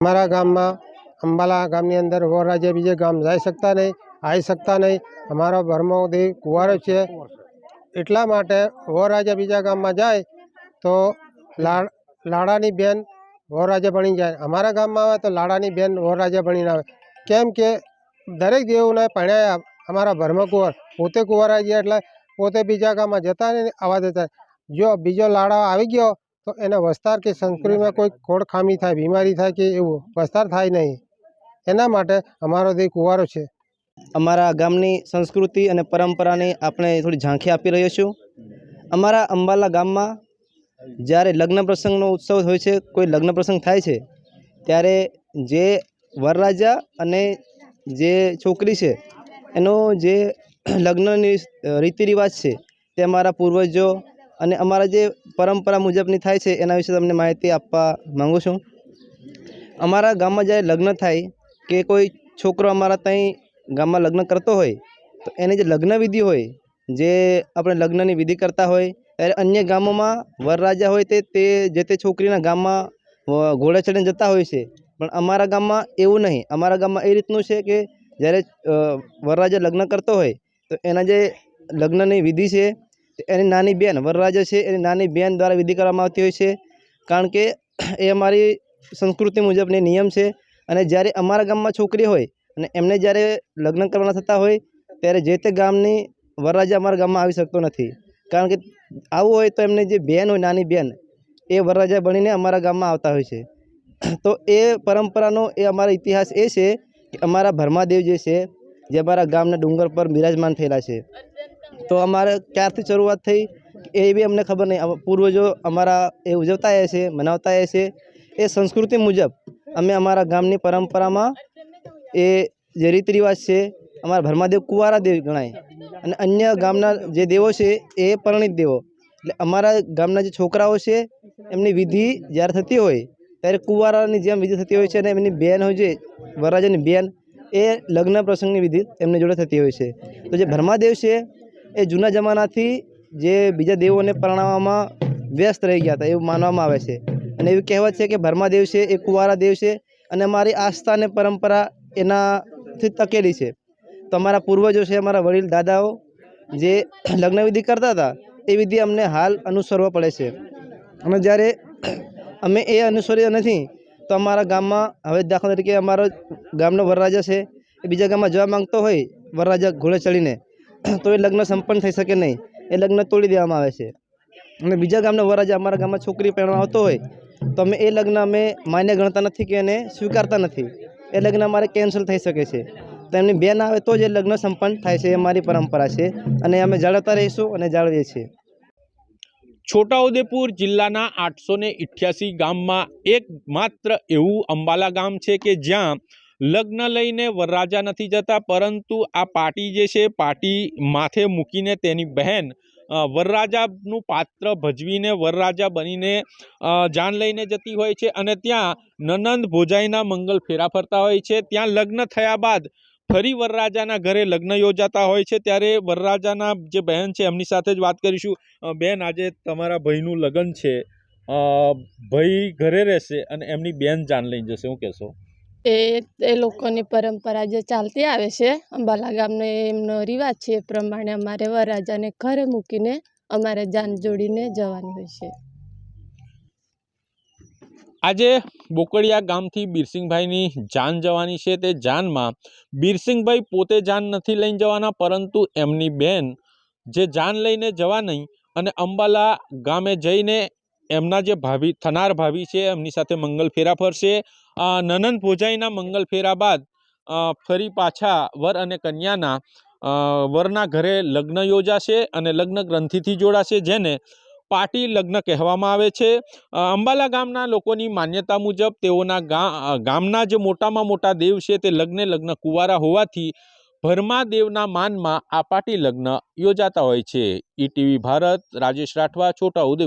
અમારા ગામમાં, અંબાલા ગામની અંદર વરરાજે બીજે ગામ જઈ શકતા નહીં, આવી શકતા નહીં. અમારો ભરમોદી કુંવારો છે. એટલા માટે વરરાજે બીજા ગામમાં જાય તો લાડાની બેન વરરાજા ભણી જાય. અમારા ગામમાં આવે તો લાડાની બેન વરરાજે ભણીને આવે. કેમ કે દરેક દેવોને પરણ્યા અમારા ભરમ કુંવર. પોતે કુંવરાઈ ગયા એટલે પોતે બીજા ગામમાં જતા નહીં આવવા દેતા જો બીજો લાડા આવી ગયો તો એના વસ્તાર કે સંસ્કૃતિમાં કોઈ ખોડ ખામી થાય, બીમારી થાય કે એવું, વસ્તાર થાય નહીં. એના માટે અમારો દેહ કુંવારો છે. અમારા ગામની સંસ્કૃતિ અને પરંપરાની આપણે થોડી ઝાંખી આપી રહ્યો છું. અમારા અંબાલા ગામમાં જ્યારે લગ્ન પ્રસંગનો ઉત્સવ હોય છે, કોઈ લગ્ન પ્રસંગ થાય છે, ત્યારે જે વરરાજા અને જે છોકરી છે, એનો જે લગ્નની રીતિ રિવાજ છે, તે અમારા પૂર્વજો અને અમારા જે પરંપરા મુજબની થાય છે, એના વિશે તમને માહિતી આપવા માગું છું. અમારા ગામમાં જ્યારે લગ્ન થાય કે કોઈ છોકરો અમારા ત્યાં ગામમાં લગ્ન કરતો હોય, તો એની જે લગ્ન વિધિ હોય, જે આપણે લગ્નની વિધિ કરતા હોય, ત્યારે અન્ય ગામોમાં વરરાજા હોય તે તે જે તે છોકરીના ગામમાં ઘોડા ચડીને જતા હોય છે. પણ અમારા ગામમાં એવું નહીં. અમારા ગામમાં એ રીતનું છે કે જ્યારે વરરાજા લગ્ન કરતો હોય, તો એના જે લગ્નની વિધિ છે એની નાની બેન વરરાજા છે. એની નાની બેન દ્વારા વિધિ કરવામાં આવતી હોય છે. કારણ કે એ અમારી સંસ્કૃતિ મુજબની નિયમ છે. અને જ્યારે અમારા ગામમાં છોકરી હોય અને એમને જ્યારે લગ્ન કરવાના થતા હોય, ત્યારે જે તે ગામની વરરાજા અમારા ગામમાં આવી શકતો નથી. કારણ કે આવું હોય તો એમને જે બેન હોય, નાની બેન, એ વરરાજા બનીને અમારા ગામમાં આવતા હોય છે. તો એ પરંપરાનો, એ અમારો ઇતિહાસ એ છે કે અમારા ભરમાદેવ જે છે, જે અમારા ગામના ડુંગર પર બિરાજમાન થયેલા છે. તો અમારે ક્યારથી શરૂઆત થઈ એ બી અમને ખબર નહીં. પૂર્વજો અમારા એ ઉજવતા આવ્યા છે, મનાવતા આવ્યા છે. એ સંસ્કૃતિ મુજબ અમે અમારા ગામની પરંપરામાં એ જે રીત રિવાજ છે, અમારા ભરમાદેવ કુવારા દેવ ગણાય. અને અન્ય ગામના જે દેવો છે, એ પરણિત દેવો. એટલે અમારા ગામના જે છોકરાઓ છે, એમની વિધિ જ્યારે થતી હોય, ત્યારે કુંવારાની જેમ વિધિ થતી હોય છે અને એમની બેન હોય છે, વરરાજાની બેન, એ લગ્ન પ્રસંગની વિધિ એમની જોડે થતી હોય છે. તો જે ભરમાદેવ છે એ જૂના જમાનાથી જે બીજા દેવોને પરણાવવામાં વ્યસ્ત રહી ગયા હતા, એવું માનવામાં આવે છે. અને એવી કહેવત છે કે ભરમાદેવ છે, એ કુંવારા દેવ છે અને અમારી આસ્થા અને પરંપરા એનાથી તકેલી છે. તો અમારા પૂર્વજો છે, અમારા વડીલ, દાદાઓ જે લગ્ન વિધિ કરતા હતા, એ વિધિ અમને હાલ અનુસરવા પડે છે. અને જ્યારે અમે એ અનુસર્યા નથી, તો અમારા ગામમાં, હવે દાખલા તરીકે અમારો ગામનો વરરાજા છે, એ બીજા ગામમાં જવા માંગતો હોય, વરરાજા ઘોડે ચડીને. તો એ લગ્ન સંપન્ન થઈ શકે નહીં. એ લગ્ન તોડી દેવામાં આવે છે. અને બીજા ગામના વરરાજા અમારા ગામમાં છોકરી પહેરવા આવતો હોય, તો અમે એ લગ્ન અમે માન્ય ગણતા નથી કે એને સ્વીકારતા નથી. એ લગ્ન અમારે કેન્સલ થઈ શકે છે. તો એમની બેન આવે તો જ એ લગ્ન સંપન્ન થાય છે, એ મારી પરંપરા છે. અને અમે જાળવતા રહીશું અને જાળવીએ છીએ. છોટાઉદેપુર જિલ્લાના આઠસો ને ગામમાં એક માત્ર એવું અંબાલા ગામ છે કે જ્યાં લગ્ન લઈને વરરાજા નથી જતા, પરંતુ આ પાટી જે છે, પાટી માથે મૂકીને તેની બહેન વરરાજાનું પાત્ર ભજવીને વરરાજા બનીને જાન લઈને જતી હોય છે અને ત્યાં નનંદ ભોજાઈના મંગલ ફેરા ફરતા હોય છે. ત્યાં લગ્ન થયા બાદ ફરી વરરાજાના ઘરે લગ્ન યોજાતા હોય છે. ત્યારે વરરાજાના જે બહેન છે, એમની સાથે જ વાત કરીશું. બેન, આજે તમારા ભાઈનું લગ્ન છે. ભાઈ ઘરે રહેશે અને એમની બેન જાન લઈને જશે. શું કહેશો? એ એ લોકોની પરંપરા જે ચાલતી આવે છે, અંબાલા ગામનો એમનો રિવાજ છે એ પ્રમાણે અમારે વરરાજાને ઘરે મૂકીને અમારે જાન જોડીને જવાની હોય છે. આજે બોકડિયા ગામથી બિરસિંહભાઈની જાન જવાની છે તે જાનમાં બિરસિંહભાઈ પોતે જાન નથી લઈને જવાના, પરંતુ એમની બેન જે જાન લઈને જવા નહીં અને અંબાલા ગામે જઈને એમના જે ભાભી, થનાર ભાભી છે એમની સાથે મંગલ ફેરા ફરશે નનંદ ભોજાઈના મંગલ ફેરા બાદ ફરી પાછા વર અને કન્યાના વરના ઘરે લગ્ન યોજાશે અને લગ્ન ગ્રંથિથી જોડાશે, જેને પાટી લગ્ન કહેવામાં આવે છે. અંબાલા ગામના લોકોની માન્યતા મુજબ તેઓના ગામના જે મોટામાં મોટા દેવ છે તે લગ્ને લગ્ન કુંવારા હોવાથી ભરમા દેવના માનમાં આ પાટી લગ્ન યોજાતા હોય છે. ઈટીવી ભારત, રાજેશ રાઠવા છોટાઉદેપુર